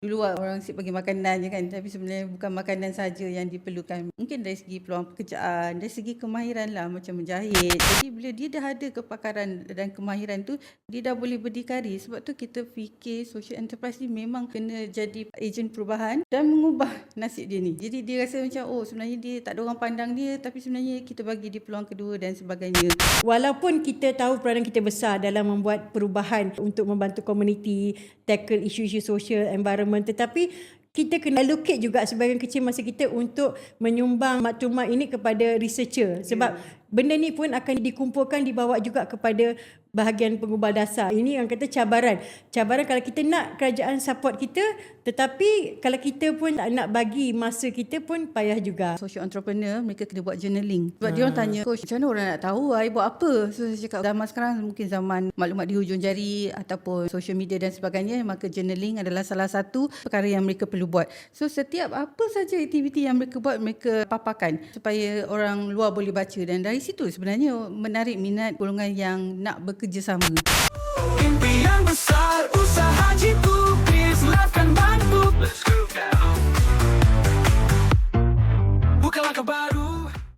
Dulu orang asyik bagi makanan je kan tapi sebenarnya bukan makanan saja yang diperlukan. Mungkin dari segi peluang pekerjaan, dari segi kemahiran lah macam menjahit. Jadi bila dia dah ada kepakaran dan kemahiran tu, dia dah boleh berdikari. Sebab tu kita fikir social enterprise ni memang kena jadi ejen perubahan dan mengubah nasib dia ni. Jadi dia rasa macam oh sebenarnya dia tak ada orang pandang dia tapi sebenarnya kita bagi dia peluang kedua dan sebagainya. Walaupun kita tahu peranan kita besar dalam membuat perubahan untuk membantu komuniti, tackle isu-isu sosial, environment tetapi kita kena allocate juga sebahagian kecil masa kita untuk menyumbang maklumat ini kepada researcher. Sebab benda ni pun akan dikumpulkan dibawa juga kepada bahagian pengubah dasar. Ini yang kata cabaran. Cabaran kalau kita nak kerajaan support kita tetapi kalau kita pun tak nak bagi masa kita pun payah juga. social entrepreneur mereka kena buat journaling sebab dia orang tanya coach macam mana orang nak tahu I buat apa so saya cakap zaman sekarang mungkin zaman maklumat di hujung jari ataupun social media dan sebagainya maka journaling adalah salah satu perkara yang mereka perlu buat so setiap apa saja aktiviti yang mereka buat mereka paparkan supaya orang luar boleh baca dan dari situ. Sebenarnya menarik minat golongan yang nak bekerjasama. Impian besar usaha